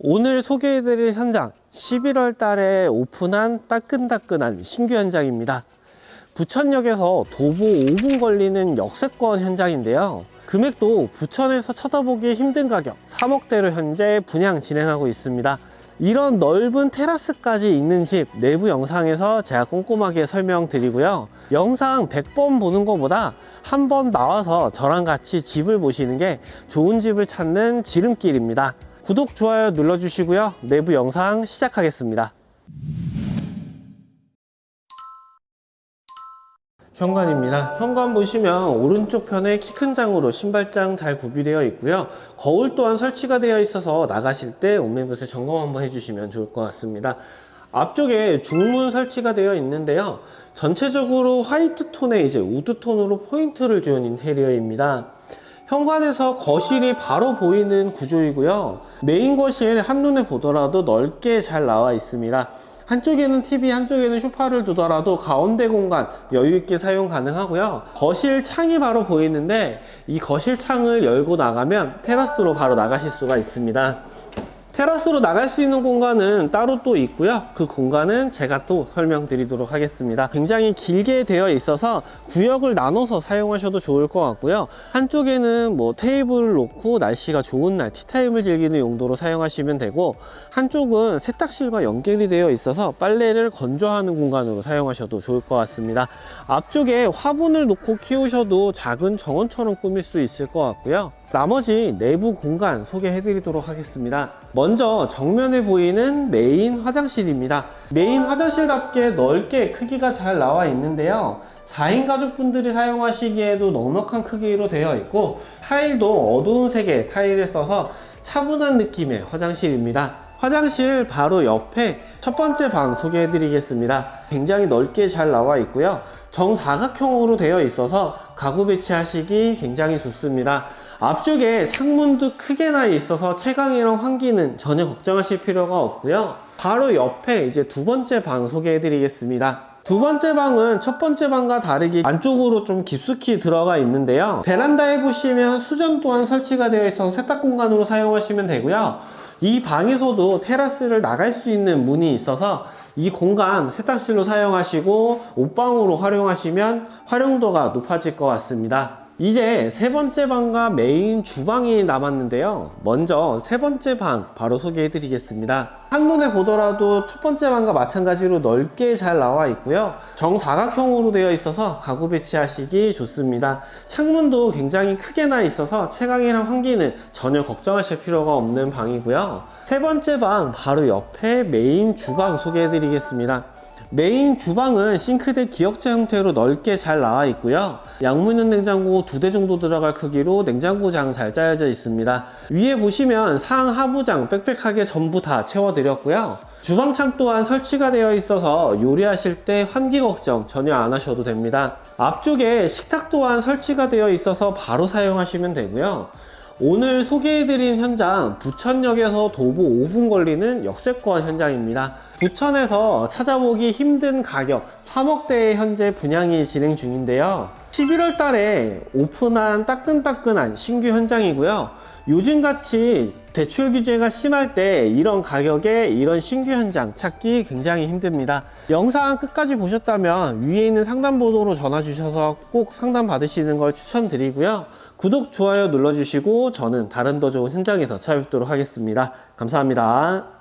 오늘 소개해드릴 현장 11월 달에 오픈한 따끈따끈한 신규 현장입니다. 부천역에서 도보 5분 걸리는 역세권 현장인데요. 금액도 부천에서 찾아보기 힘든 가격 3억대로 현재 분양 진행하고 있습니다. 이런 넓은 테라스까지 있는 집 내부 영상에서 제가 꼼꼼하게 설명드리고요. 영상 100번 보는 것보다 한 번 나와서 저랑 같이 집을 보시는 게 좋은 집을 찾는 지름길입니다. 구독, 좋아요 눌러주시고요. 내부 영상 시작하겠습니다. 현관입니다. 현관 보시면 오른쪽 편에 키 큰 장으로 신발장 잘 구비되어 있고요. 거울 또한 설치가 되어 있어서 나가실 때 옷매붓을 점검 한번 해주시면 좋을 것 같습니다. 앞쪽에 중문 설치가 되어 있는데요. 전체적으로 화이트 톤에 이제 우드 톤으로 포인트를 준 인테리어입니다. 현관에서 거실이 바로 보이는 구조이고요. 메인 거실 한눈에 보더라도 넓게 잘 나와 있습니다. 한쪽에는 TV, 한쪽에는 소파를 두더라도 가운데 공간 여유있게 사용 가능하고요. 거실 창이 바로 보이는데 이 거실 창을 열고 나가면 테라스로 바로 나가실 수가 있습니다. 테라스로 나갈 수 있는 공간은 따로 또 있고요. 그 공간은 제가 또 설명드리도록 하겠습니다. 굉장히 길게 되어 있어서 구역을 나눠서 사용하셔도 좋을 것 같고요. 한쪽에는 뭐 테이블을 놓고 날씨가 좋은 날 티타임을 즐기는 용도로 사용하시면 되고 한쪽은 세탁실과 연결이 되어 있어서 빨래를 건조하는 공간으로 사용하셔도 좋을 것 같습니다. 앞쪽에 화분을 놓고 키우셔도 작은 정원처럼 꾸밀 수 있을 것 같고요. 나머지 내부 공간 소개해 드리도록 하겠습니다. 먼저 정면에 보이는 메인 화장실입니다. 메인 화장실답게 넓게 크기가 잘 나와 있는데요. 4인 가족분들이 사용하시기에도 넉넉한 크기로 되어 있고 타일도 어두운 색의 타일을 써서 차분한 느낌의 화장실입니다. 화장실 바로 옆에 첫 번째 방 소개해 드리겠습니다. 굉장히 넓게 잘 나와 있고요. 정사각형으로 되어 있어서 가구 배치하시기 굉장히 좋습니다. 앞쪽에 창문도 크게 나 있어서 채광이랑 환기는 전혀 걱정하실 필요가 없고요. 바로 옆에 이제 두 번째 방 소개해 드리겠습니다. 두 번째 방은 첫 번째 방과 다르게 안쪽으로 좀 깊숙이 들어가 있는데요. 베란다에 보시면 수전 또한 설치가 되어 있어서 세탁 공간으로 사용하시면 되고요. 이 방에서도 테라스를 나갈 수 있는 문이 있어서 이 공간 세탁실로 사용하시고 옷방으로 활용하시면 활용도가 높아질 것 같습니다. 이제 세 번째 방과 메인 주방이 남았는데요. 먼저 세 번째 방 바로 소개해 드리겠습니다. 한눈에 보더라도 첫 번째 방과 마찬가지로 넓게 잘 나와 있고요. 정사각형으로 되어 있어서 가구 배치하시기 좋습니다. 창문도 굉장히 크게 나 있어서 채광이랑 환기는 전혀 걱정하실 필요가 없는 방이고요. 세 번째 방 바로 옆에 메인 주방 소개해 드리겠습니다. 메인 주방은 싱크대 기역자 형태로 넓게 잘 나와 있고요. 양문형 냉장고 두 대 정도 들어갈 크기로 냉장고장 잘 짜여져 있습니다. 위에 보시면 상 하부장 빽빽하게 전부 다 채워드렸고요. 주방창 또한 설치가 되어 있어서 요리하실 때 환기 걱정 전혀 안 하셔도 됩니다. 앞쪽에 식탁 또한 설치가 되어 있어서 바로 사용하시면 되고요. 오늘 소개해드린 현장 부천역에서 도보 5분 걸리는 역세권 현장입니다. 부천에서 찾아보기 힘든 가격 3억대에 현재 분양이 진행 중인데요. 11월 달에 오픈한 따끈따끈한 신규 현장이고요. 요즘같이 대출 규제가 심할 때 이런 가격에 이런 신규 현장 찾기 굉장히 힘듭니다. 영상 끝까지 보셨다면 위에 있는 상담 번호로 전화 주셔서 꼭 상담 받으시는 걸 추천드리고요. 구독, 좋아요 눌러주시고 저는 다른 더 좋은 현장에서 찾아뵙도록 하겠습니다. 감사합니다.